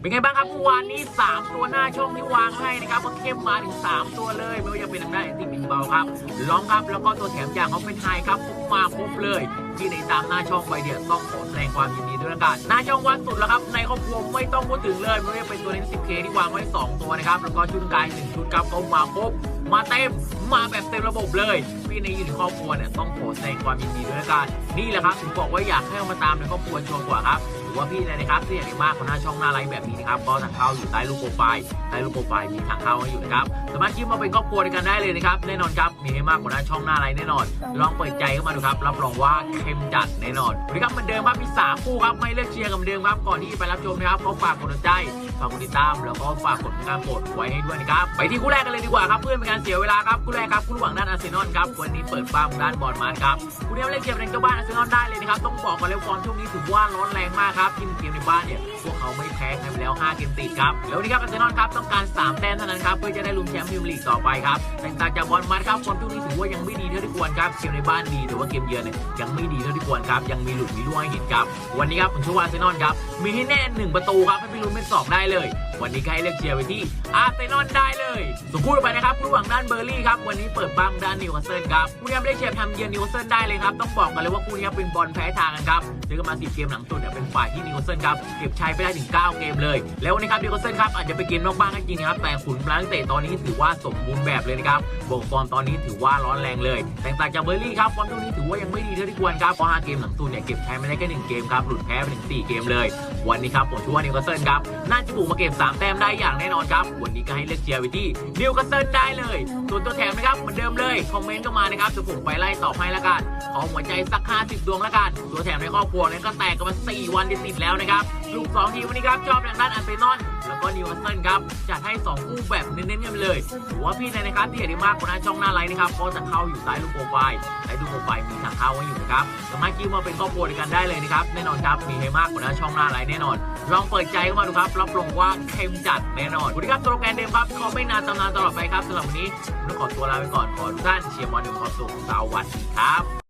เป็นไงบ้างครับเมื่อวานนี้ 3 ตัวหน้าช่องที่วางให้นะครับก็เข้มมาถึง 3 ตัวเลยไม่ว่าจะเป็นทางด้านติบิงเบาครับล้องครับแล้วก็ตัวแถมอย่างเขาเป็นไฮครับครบมาครบเลย ที่ในตามหน้าช่องไปเดียวต้องขอแสดงความยินดีด้วยละกันหน้าช่องวันสุดแล้วครับในครอบครัวไม่ต้องพูดถึงเลยไม่ว่าจะเป็นตัวเน้น 10K ที่วางไว้ 2 ตัวนะครับแล้วก็ชุดกาย1ชุดครับก็มาครบมาเต็มมาแบบเต็มระบบเลย พี่ในอยู่ในครอบครัวเนี่ยต้องขอแสดงความยินดีด้วยละกันนี่แหละครับถึงบอกว่าอยากให้เอามาตามในครอบครัวชัวร์กว่าครับหรือว่าพี่เลยนะครับที่อยากได้มากกว่าหน้าช่องหน้าไลฟ์แบบนี้นะครับก็ทางเข้าอยู่ใต้รูปโปรไฟล์ใต้รูปโปรไฟล์มีทางเข้าให้อยู่นะครับสามารถคิดมาเป็นครอบครัวด้วยกันได้เลยนะครับแน่นอนครับมีให้มากกว่าหน้าช่องหน้าไลฟ์แน่นอน ลองเปิดใจเข้ามาดูครับรับรองว่าเข้มจัดแน่นอนวันนี้ครับเหมือนเดิมครับมีสามคู่ครับไม่เลือกเชียร์กันเหมือนเดิมครับก่อนที่จะไปรับชมนะครับก็ฝากกดหัวใจฝากกดติดตามแล้วก็ฝากกดการโปรดไว้ให้ด้วยนะครับไปที่คู่แรกกันเลยดีกว่าครับเพื่อเป็นการเสียเวลาครับคู่แรกครับคู่ระหว่างด้านอาร์เซนอลครับวันนี้เปิดบ้านด้านบอลมาครับคู่นี้เล่นเกมในเจ้าบ้านอาร์เซนอลได้เลยนะครับ ต้องบอกก่อนเลยฟอร์มช่วงนี้ถือว่าร้อนแรงมากครับทีมเกมในบ้านเนี่ยพวกเขาไม่แพ้กันแล้ว 5 เกมติดครับ แล้วนี้ครับอาร์เซนอลครับต้องการ 3 แต้มเท่านั้นครับเพื่อจะได้ลุ้นแชมป์พรีเมียร์ลีกต่อไปครับแต่ตาจากบอลมาครับฟอร์มช่วงนี้ถือว่ายังไม่ดีเท่าที่ควรครับเกมในบ้านดีแต่ว่าเกมเยือนเนี่ยยังไม่ดีเท่าที่ควรครับยังมีหลุดมีร่วงให้เห็นครับวันนี้ครับผมเชื่อว่าอาร์เซนอลครับมีให้แน่หนึ่งประตูครับให้ไปลุ้นเป็นสองได้เลยวันนี้ก็ให้เลือกเชียร์ไปที่อาร์เซนอลได้เลยส่วนคู่ต่อไปนะครับคู่หว่างด้านเบอร์ลี่ครับวันนี้เปิดบ้างด้านนิวคาสเซิลครับคู่นี้ไม่ได้เชียร์ทำเยือนนิวเซิลได้เลยครับ ต้องบอกกันเลยว่าคู่นี้เป็นบอลแพ้ทางกันครับเจอกันมา 10 เกมหลังสุดเนี่ยเป็นฝ่ายที่นิวเซิลครับเก็บชัยไปได้ถึง 9 เกมเลย แล้ววันนี้ครับนิวเซิลครับอาจจะไปเกมนอกบ้านก็จริงนะครับแต่ขุนพลังเตะตอนนี้ถือว่าสมบูรณ์แบบเลยนะครับบ่งฟอร์มตอนนี้ถือว่าร้อนแรงเลย แต่ต่างจากเบอร์ลี่ครับฟอร์มช่วงนี้ถือว่ายังไม่ดีเท่าที่ควรครับเพราะ5เกมหลังสุดเนี่ยเก็บชัยไม่ได้แค่หนึ่งเกมครับหลุดแพ้ไปถึง4เกมเลย วันนี้ครับผมเชื่อว่านิวคาสเซิลครับน่าจะบุกมาเก็บ3แต้มได้อย่างแน่นอนครับวันนี้ก็ให้เลือกเชียร์ไปที่นิวคาสเซิลได้เลยส่วนตัวแถมนะครับเหมือนเดิมเลยคอมเมนต์เข้ามานะครับจะผมไปไล่ตอบให้ละกันขอหัวใจสัก 50 ดวงละกันตัวแถมในครอบครัวนั้นก็แตกกันมา4วันติดๆแล้วนะครับลูก2ทีมวันนี้ครับชอบทางด้านอันเปนอน แล้วก็นิวคาสเซิลครับจัดให้ 2 คู่แบบเน้นๆกันเลยถือว่าพี่ในนะครับที่เห็นได้มากกว่าหน้าช่องหน้าไลน์นะครับก็จะเข้าอยู่ใต้รูปโปรไฟล์ใต้รูปโปรไฟล์มีทางเข้าไว้อยู่นะครับสามารถคิดมาเป็นครอบครัวด้วยกันได้เลยนะครับแน่นอนครับมีให้มากกว่าหน้าช่องหน้าไลน์แน่นอน ลองเปิดใจเข้ามาดูครับรับรองว่าเข้มจัดแน่นอนสวัสดีครับสโลแกรนเดิมครับขอไม่นานตำนานตลอดไปครับสำหรับวันนี้ผมต้องขอตัวลาไปก่อนขอทุกท่านเชียร์บอลด้วยความสุขสวัสดีครับ